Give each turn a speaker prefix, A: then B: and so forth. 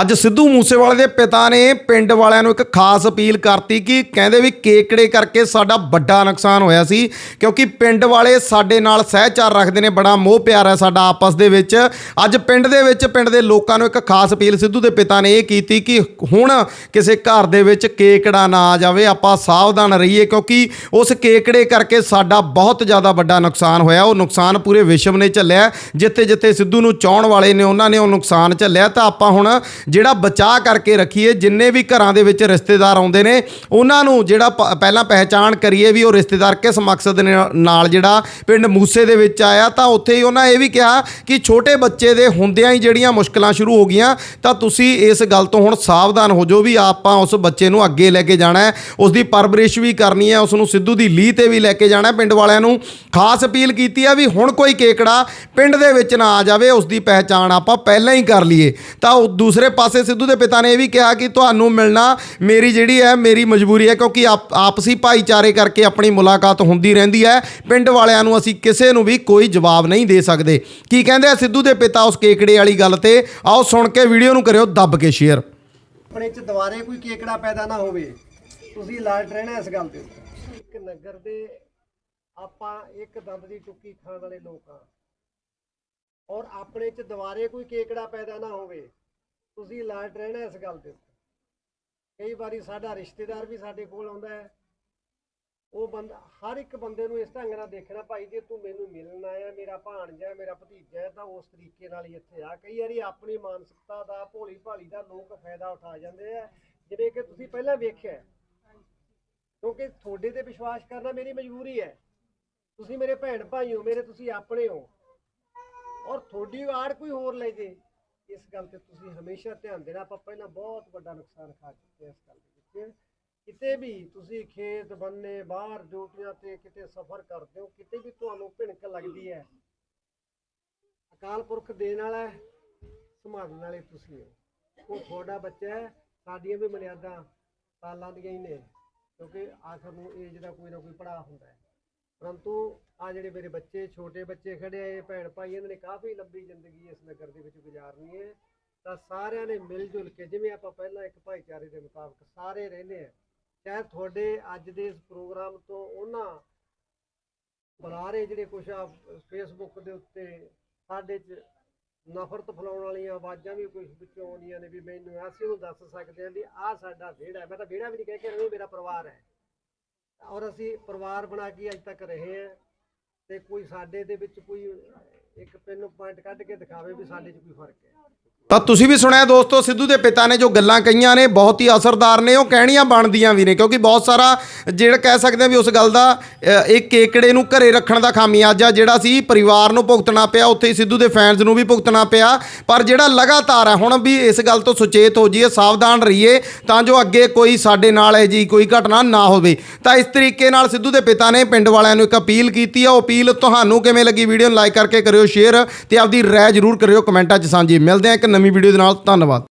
A: ਅੱਜ ਸਿੱਧੂ ਮੂਸੇਵਾਲੇ ਦੇ ਪਿਤਾ ਨੇ ਪਿੰਡ ਵਾਲਿਆਂ ਨੂੰ ਇੱਕ ਖਾਸ ਅਪੀਲ ਕਰਤੀ ਕਿ ਕਹਿੰਦੇ ਵੀ ਕੇਕੜੇ ਕਰਕੇ ਸਾਡਾ ਵੱਡਾ ਨੁਕਸਾਨ ਹੋਇਆ ਸੀ, ਕਿਉਂਕਿ ਪਿੰਡ ਵਾਲੇ ਸਾਡੇ ਨਾਲ ਸਹਿਚਾਰ ਰੱਖਦੇ ਨੇ, ਬੜਾ ਮੋਹ ਪਿਆਰ ਹੈ ਸਾਡਾ ਆਪਸ ਦੇ ਵਿੱਚ। ਅੱਜ ਪਿੰਡ ਦੇ ਵਿੱਚ, ਪਿੰਡ ਦੇ ਲੋਕਾਂ ਨੂੰ ਇੱਕ ਖਾਸ ਅਪੀਲ ਸਿੱਧੂ ਦੇ ਪਿਤਾ ਨੇ ਇਹ ਕੀਤੀ ਕਿ ਹੁਣ ਕਿਸੇ ਘਰ ਦੇ ਵਿੱਚ ਕੇਕੜਾ ਨਾ ਆ ਜਾਵੇ, ਆਪਾਂ ਸਾਵਧਾਨ ਰਹੀਏ, ਕਿਉਂਕਿ ਉਸ ਕੇਕੜੇ ਕਰਕੇ ਸਾਡਾ ਬਹੁਤ ਜ਼ਿਆਦਾ ਵੱਡਾ ਨੁਕਸਾਨ ਹੋਇਆ। ਉਹ ਨੁਕਸਾਨ ਪੂਰੇ ਵਿਸ਼ਵ ਨੇ ਝੱਲਿਆ। ਜਿੱਥੇ ਜਿੱਥੇ ਸਿੱਧੂ ਨੂੰ ਚਾਹਣ ਵਾਲੇ ਨੇ, ਉਹਨਾਂ ਨੇ ਉਹ ਨੁਕਸਾਨ ਝੱਲਿਆ। ਤਾਂ ਆਪਾਂ ਹੁਣ ਜਿਹੜਾ ਬਚਾਅ ਕਰਕੇ ਰੱਖੀਏ, ਜਿੰਨੇ ਵੀ ਘਰਾਂ ਦੇ ਵਿੱਚ ਰਿਸ਼ਤੇਦਾਰ ਆਉਂਦੇ ਨੇ, ਉਹਨਾਂ ਨੂੰ ਜਿਹੜਾ ਪ- ਪਹਿਲਾਂ ਪਹਿਚਾਣ ਕਰੀਏ ਵੀ ਉਹ ਰਿਸ਼ਤੇਦਾਰ ਕਿਸ ਮਕਸਦ ਨੇ, ਨਾਲ ਜਿਹੜਾ ਪਿੰਡ ਮੂਸੇ ਦੇ ਵਿੱਚ ਆਇਆ, ਤਾਂ ਉੱਥੇ ਹੀ ਉਹਨਾਂ ਇਹ ਵੀ ਕਿਹਾ ਕਿ ਛੋਟੇ ਬੱਚੇ ਦੇ ਹੁੰਦਿਆਂ ਹੀ ਜਿਹੜੀਆਂ ਮੁਸ਼ਕਲਾਂ ਸ਼ੁਰੂ ਹੋ ਗਈਆਂ, ਤਾਂ ਤੁਸੀਂ ਇਸ ਗੱਲ ਤੋਂ ਹੁਣ ਸਾਵਧਾਨ ਹੋ ਜਾਓ ਵੀ ਆਪਾਂ ਉਸ ਬੱਚੇ ਨੂੰ ਅੱਗੇ ਲੈ ਕੇ ਜਾਣਾ ਹੈ ਉਸ ਦੀ ਪਰਵਰਿਸ਼ ਵੀ ਕਰਨੀ ਹੈ ਉਸ ਨੂੰ ਸਿੱਧੂ ਦੀ ਲੀਹ ਤੇ ਵੀ ਲੈ ਕੇ ਜਾਣਾ ਪਿੰਡ ਵਾਲਿਆਂ ਨੂੰ ਖਾਸ ਅਪੀਲ ਕੀਤੀ ਆ ਵੀ ਹੁਣ ਕੋਈ ਕੇਕੜਾ ਪਿੰਡ ਦੇ ਵਿੱਚ ਨਾ ਆ ਜਾਵੇ ਉਸ ਦੀ ਪਹਿਚਾਣ ਆਪਾਂ ਪਹਿਲਾਂ ਹੀ ਕਰ ਲਈਏ, ਤਾਂ ਉਹ ਦੂਸਰੇ ਪਾਸੇ ਸਿੱਧੂ ਦੇ ਪਿਤਾ ਨੇ ਇਹ ਵੀ ਕਿਹਾ ਕਿ ਤੁਹਾਨੂੰ ਮਿਲਣਾ ਮੇਰੀ ਜਿਹੜੀ ਹੈ, ਮੇਰੀ ਮਜਬੂਰੀ ਹੈ, ਕਿਉਂਕਿ ਆਪਸੀ ਭਾਈਚਾਰੇ ਕਰਕੇ ਆਪਣੀ ਮੁਲਾਕਾਤ ਹੁੰਦੀ ਰਹਿੰਦੀ ਹੈ। ਪਿੰਡ ਵਾਲਿਆਂ ਨੂੰ ਅਸੀਂ ਕਿਸੇ ਨੂੰ ਵੀ ਕੋਈ ਜਵਾਬ ਨਹੀਂ ਦੇ ਸਕਦੇ। ਕੀ ਕਹਿੰਦੇ ਆ ਸਿੱਧੂ ਦੇ ਪਿਤਾ ਉਸ ਕੇਕੜੇ ਵਾਲੀ ਗੱਲ ਤੇ? ਆਓ ਸੁਣ ਕੇ ਵੀਡੀਓ ਨੂੰ ਕਰਿਓ ਦੱਬ ਕੇ ਸ਼ੇਅਰ
B: ਆਪਣੇ ਚ ਦੁਬਾਰੇ ਕੋਈ ਕੇਕੜਾ ਪੈਦਾ ਨਾ ਹੋਵੇ। ਤੁਸੀਂ ਅਲਰਟ ਰਹਿਣਾ ਇਸ ਗੱਲ ਤੇ ਇੱਕ ਨਗਰ ਦੇ ਆਪਾਂ ਇੱਕ ਦੰਦ ਦੀ ਟੁੱਕੀ ਖਾਣ ਵਾਲੇ ਲੋਕ ਆ ਔਰ ਆਪਣੇ ਚ ਦੁਬਾਰੇ ਕੋਈ ਕੇਕੜਾ ਪੈਦਾ ਨਾ ਹੋਵੇ। ਤੁਸੀਂ ਅਲਰਟ ਰਹਿਣਾ ਇਸ ਗੱਲ ਤੇ ਕਈ ਵਾਰੀ ਸਾਡਾ ਰਿਸ਼ਤੇਦਾਰ ਵੀ ਸਾਡੇ ਕੋਲ ਆਉਂਦਾ ਹੈ। ਉਹ ਬੰਦਾ ਹਰ ਇੱਕ ਬੰਦੇ ਨੂੰ ਇਸ ਢੰਗ ਨਾਲ ਦੇਖਣਾ ਭਾਈ ਜੇ ਤੂੰ ਮੈਨੂੰ ਮਿਲਣ ਆਇਆ ਮੇਰਾ ਭਾਣਜਾ ਹੈ, ਮੇਰਾ ਭਤੀਜਾ ਹੈ ਤਾਂ ਉਸ ਤਰੀਕੇ ਨਾਲ ਹੀ ਇੱਥੇ ਆ। ਕਈ ਵਾਰੀ ਆਪਣੀ ਮਾਨਸਿਕਤਾ ਦਾ ਭੋਲੀ ਭਾਲੀ ਦਾ ਲੋਕ ਫਾਇਦਾ ਉਠਾ ਜਾਂਦੇ ਆ। ਜਿਵੇਂ ਕਿ ਤੁਸੀਂ ਪਹਿਲਾਂ ਵੇਖਿਆ ਕਿਉਂਕਿ ਤੁਹਾਡੇ ਤੇ ਵਿਸ਼ਵਾਸ ਕਰਨਾ ਮੇਰੀ ਮਜਬੂਰੀ ਹੈ। ਤੁਸੀਂ ਮੇਰੇ ਭੈਣ ਭਾਈ ਹੋ ਮੇਰੇ ਤੁਸੀਂ ਆਪਣੇ ਹੋ। ਔਰ ਤੁਹਾਡੀ ਆੜ ਕੋਈ ਹੋਰ ਲੈ ਜੇ। ਇਸ ਗੱਲ ਤੇ ਤੁਸੀਂ ਹਮੇਸ਼ਾ ਧਿਆਨ ਦੇਣਾ, ਆਪਾਂ ਪਹਿਲਾਂ ਬਹੁਤ ਵੱਡਾ ਨੁਕਸਾਨ ਖਾ ਚੁੱਕੇ ਇਸ ਗੱਲ ਦੇ ਵਿੱਚ। ਕਿਤੇ ਵੀ ਤੁਸੀਂ ਖੇਤ ਬੰਨੇ ਬਾਹਰ ਡਿਊਟੀਆਂ ਤੇ ਕਿਤੇ ਸਫ਼ਰ ਕਰਦੇ ਹੋ, ਕਿਤੇ ਵੀ ਤੁਹਾਨੂੰ ਭਿਣਕ ਲੱਗਦੀ ਹੈ, ਅਕਾਲ ਪੁਰਖ ਦੇਣ ਵਾਲਾ ਸੰਭਾਲਣ ਵਾਲੇ ਤੁਸੀਂ ਹੋ। ਉਹ ਤੁਹਾਡਾ ਬੱਚਾ ਹੈ, ਸਾਡੀਆਂ ਵੀ ਮਰਿਆਦਾ, ਸਾਲਾਂ ਦੀਆਂ ਹੀ ਨੇ, ਕਿਉਂਕਿ ਆਖਰ ਨੂੰ ਏਜ ਦਾ ਕੋਈ ਨਾ ਕੋਈ ਪੜਾਅ ਹੁੰਦਾ ਹੈ। ਪਰੰਤੂ ਆ ਜਿਹੜੇ ਮੇਰੇ ਬੱਚੇ, ਛੋਟੇ ਬੱਚੇ ਖੜੇ ਆਏ ਭੈਣ ਭਾਈ, ਇਹਨਾਂ ਨੇ ਕਾਫੀ ਲੰਬੀ ਜ਼ਿੰਦਗੀ ਇਸ ਨਗਰ ਦੇ ਵਿੱਚ ਗੁਜ਼ਾਰਨੀ ਹੈ। ਤਾਂ ਸਾਰਿਆਂ ਨੇ ਮਿਲ ਜੁਲ ਕੇ, ਜਿਵੇਂ ਆਪਾਂ ਪਹਿਲਾਂ ਇੱਕ ਭਾਈਚਾਰੇ ਦੇ ਮੁਤਾਬਕ ਸਾਰੇ ਰਹਿੰਦੇ ਆ, ਸ਼ਾਇਦ ਤੁਹਾਡੇ ਅੱਜ ਦੇ ਇਸ ਪ੍ਰੋਗਰਾਮ ਤੋਂ ਉਹਨਾਂ ਬੁਲਾਰੇ ਜਿਹੜੇ ਕੁਛ ਆ ਫੇਸਬੁੱਕ ਦੇ ਉੱਤੇ ਸਾਡੇ 'ਚ ਨਫ਼ਰਤ ਫੈਲਾਉਣ ਵਾਲੀਆਂ ਆਵਾਜ਼ਾਂ ਵੀ ਕੁਝ ਵਿੱਚੋਂ ਆਉਂਦੀਆਂ ਨੇ ਵੀ ਮੈਨੂੰ ਅਸੀਂ ਉਹਨੂੰ ਦੱਸ ਸਕਦੇ ਹਾਂ ਵੀ ਆਹ ਸਾਡਾ ਵਿਹੜਾ ਮੈਂ ਤਾਂ ਵਿਹੜਾ ਵੀ ਨਹੀਂ ਕਹਿ ਕੇ ਰਿਹਾ ਮੇਰਾ ਪਰਿਵਾਰ ਹੈ। ਔਰ ਅਸੀਂ ਪਰਿਵਾਰ ਬਣਾ ਕੇ ਅੱਜ ਤੱਕ ਰਹੇ ਹਾਂ ਤੇ ਕੋਈ ਸਾਡੇ ਦੇ ਵਿੱਚ ਕੋਈ ਇੱਕ ਪਿੰਨ ਪੁਆਇੰਟ ਕੱਢ ਕੇ ਦਿਖਾਵੇ ਵੀ ਸਾਡੇ 'ਚ ਕੋਈ ਫ਼ਰਕ ਹੈ।
A: ਤਾਂ ਤੁਸੀਂ ਵੀ ਸੁਣਿਆ ਦੋਸਤੋ, ਸਿੱਧੂ ਦੇ ਪਿਤਾ ਨੇ ਜੋ ਗੱਲਾਂ ਕਹੀਆਂ ਨੇ, ਬਹੁਤ ਹੀ ਅਸਰਦਾਰ ਨੇ, ਉਹ ਕਹਿਣੀਆਂ ਬਣਦੀਆਂ ਵੀ ਨੇ, ਕਿਉਂਕਿ ਬਹੁਤ ਸਾਰਾ ਜਿਹੜਾ ਕਹਿ ਸਕਦੇ ਆ ਵੀ ਉਸ ਗੱਲ ਦਾ ਇੱਕ ਇਹ ਕੇਕੜੇ ਨੂੰ ਘਰੇ ਰੱਖਣ ਦਾ ਖਾਮਿਆਜਾ ਜਿਹੜਾ ਸੀ, ਪਰਿਵਾਰ ਨੂੰ ਭੁਗਤਣਾ ਪਿਆ, ਉੱਥੇ ਹੀ ਸਿੱਧੂ ਦੇ ਫੈਨਸ ਨੂੰ ਵੀ ਭੁਗਤਣਾ ਪਿਆ। ਪਰ ਜਿਹੜਾ ਲਗਾਤਾਰ ਹੈ ਹੁਣ ਵੀ ਇਸ ਗੱਲ ਤੋਂ ਸੁਚੇਤ ਹੋ ਜਾਈਏ, ਸਾਵਧਾਨ ਰਹੀਏ, ਤਾਂ ਜੋ ਅੱਗੇ ਕੋਈ ਸਾਡੇ ਨਾਲ ਇਹ ਜੀ ਕੋਈ ਘਟਨਾ ਨਾ ਹੋਵੇ। ਤਾਂ ਇਸ ਤਰੀਕੇ ਨਾਲ ਸਿੱਧੂ ਦੇ ਪਿਤਾ ਨੇ ਪਿੰਡ ਵਾਲਿਆਂ ਨੂੰ ਇੱਕ ਅਪੀਲ ਕੀਤੀ ਆ। ਉਹ ਅਪੀਲ ਤੁਹਾਨੂੰ ਕਿਵੇਂ ਲੱਗੀ? ਵੀਡੀਓ ਨੂੰ ਲਾਈਕ ਕਰਕੇ ਕਰਿਓ ਸ਼ੇਅਰ ਤੇ ਆਪਦੀ ਰਾਏ ਜ਼ਰੂਰ ਕਰਿਓ, ਕਮੈਂਟਾਂ 'ਚ ਸਾਂਝੀ। ਮਿਲਦੇ ਆ ਇੱਕ ਨਵੀਂ ਵੀਡੀਓ ਦੇ ਨਾਲ ਧੰਨਵਾਦ।